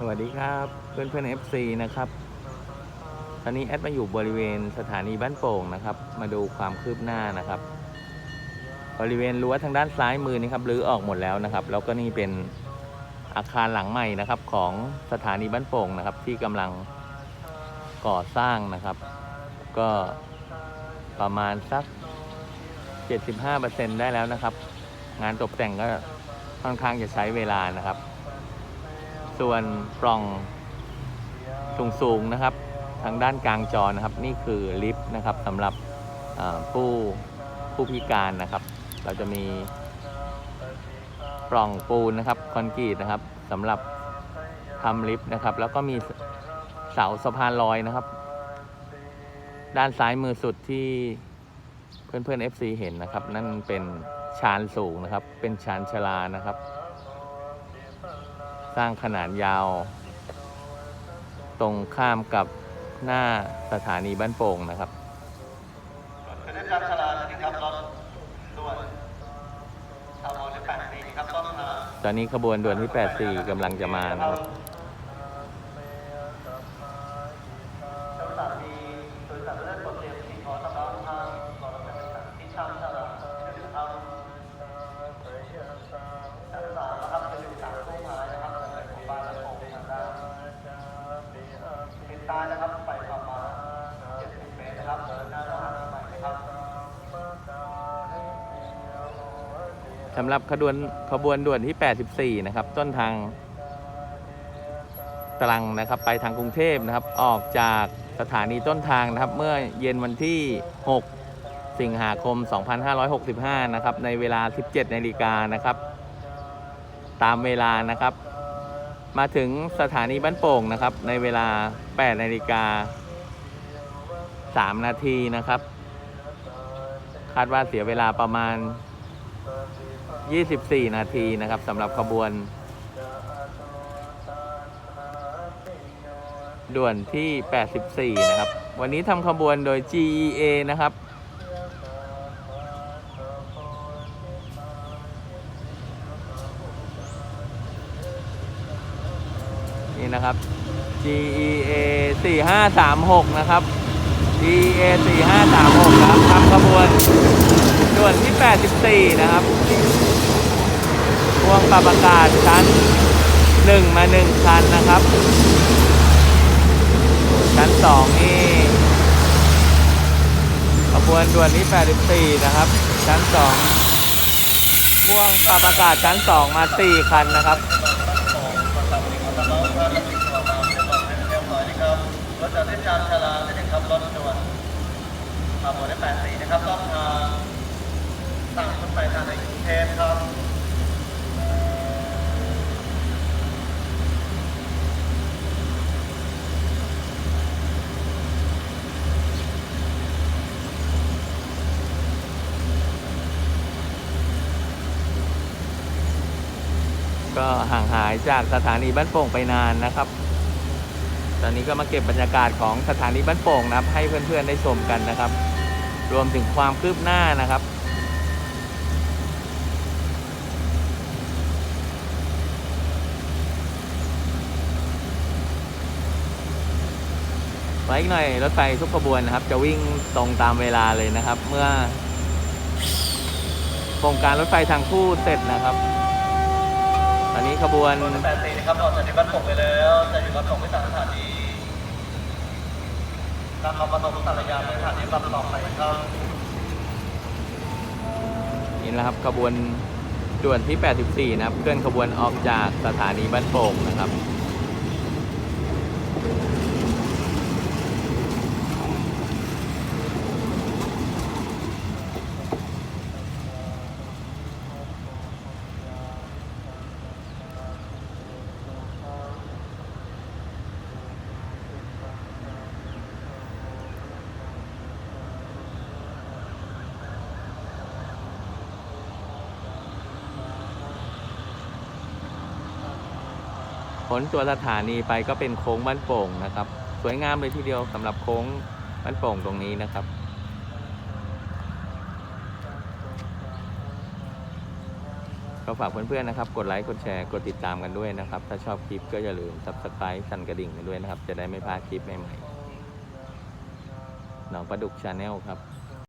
สวัสดีครับเพื่อนเพื่อน FC นะครับตอนนี้แอดมาอยู่บริเวณสถานีบ้านโป่งนะครับ มาดูความคืบหน้านะครับ บริเวณรั้วทางด้านซ้ายมือนี่ครับรื้อออกหมดแล้วนะครับ แล้วก็นี่เป็นอาคารหลังใหม่นะครับของสถานีบ้านโป่งนะครับ ที่กำลังก่อสร้างนะครับ ก็ประมาณสัก 75%ได้แล้วนะครับ งานตกแต่งก็ค่อนข้างจะใช้เวลานะครับ ส่วนปล่องสูงๆนะครับ ทางด้านกลางจอนะครับ นี่คือลิฟต์นะครับสำหรับผู้ผู้พิการนะครับ เราจะมีปล่องปูนนะครับคอนกรีตนะครับสำหรับทำลิฟต์นะครับ แล้วก็มีเสาสะพานลอยนะครับ ด้านซ้ายมือสุดที่เพื่อนๆ FC เห็นนะครับ นั่นเป็นชานสูงนะครับ เป็นชานชลานะครับ สร้างขนาดยาว ตรงข้ามกับหน้าสถานีบ้านโป่งนะครับเป็นเรื่องการชะลาชนิดครับรถด่วนทางโมเลแปดสี่ครับต้นทางตอนนี้ขบวนด่วนที่ 84กำลังจะมานะครับ เจ้าสามีโดยสารเลือดกดเตรียมที่ขอสำหรับทางรอรถเป็นที่ทางชะลาที่ทางชั้นสามนะครับจะอยู่สามทุ่มมานะครับในหมู่บ้านและโป่งทางด้านทิศใต้นะครับไปประมาณ70เมตรนะครับเดินหน้าเข้าหาที่ใหม่นะครับ สำหรับขบวนขบวนด่วนที่ 84 นะครับ ต้นทางตรังนะครับ ไปทางกรุงเทพนะครับ ออกจากสถานีต้นทางนะครับ เมื่อเย็นวันที่ 6 สิงหาคม 2565 นะครับ ในเวลา 17 นาฬิกานะครับ ตามเวลานะครับ มาถึงสถานีบ้านโป่งนะครับ ในเวลา 8 นาฬิกา 3 นาทีนะครับ คาดว่าเสียเวลาประมาณ 24 นาทีนะครับสำหรับขบวน ด่วนที่ 84 นะครับ วันนี้ทำขบวนโดย GEA นะครับ นี่นะครับ GEA 4536 นะครับ GEA 4536 ครับทำขบวนด่วนที่ 84 นะครับ พ่วงปรับอากาศชั้น 1 มา 1 คันนะครับ ชั้น 2 นี่ขบวนด่วนที่ 84 นะครับ ชั้น 2 พ่วงปรับอากาศชั้น 2 มา 4 คันนะครับ รถจากเส้นทางชาลาเส้นหนึ่งครับรถด่วนทางหมวดได้แปดสี่นะครับต้องทางตั้งขึ้นไปทางในกรุงเทพครับ ก็ห่างหายจากสถานีบ้านโป่งไปนานนะครับ ตอนนี้ก็มาเก็บบรรยากาศของสถานีบ้านโป่งนะครับ ให้เพื่อนๆได้ชมกันนะครับ รวมถึงความคืบหน้านะครับไว้อีกหน่อยรถไฟทุกขบวนนะครับ จะวิ่งตรงตามเวลาเลยนะครับ เมื่อโครงการรถไฟทางคู่เสร็จนะครับ อนนี้ขบวนแปดสี่นะครับออกจากที่บ้านผมไปแล้วจะอยู่รับส่งที่สถานีนำมาประสบสารยานในสถานีรับต่อไปครับนี่นะครับขบวนด่วนที่ 84 นะครับ เคลื่อนขบวนออกจากสถานีบ้านโป่งนะครับ พ้นตัวสถานีไปก็เป็นโค้งบ้านโป่งนะครับ สวยงามเลยทีเดียวสำหรับโค้งบ้านโป่งตรงนี้นะครับ ก็ฝากเพื่อนๆนะครับ กดไลค์กดแชร์กดติดตามกันด้วยนะครับ ถ้าชอบคลิปก็อย่าลืม subscribe สั่นกระดิ่งกันด้วยนะครับ จะได้ไม่พลาดคลิปใหม่ๆน้องประดุกชาแนลครับ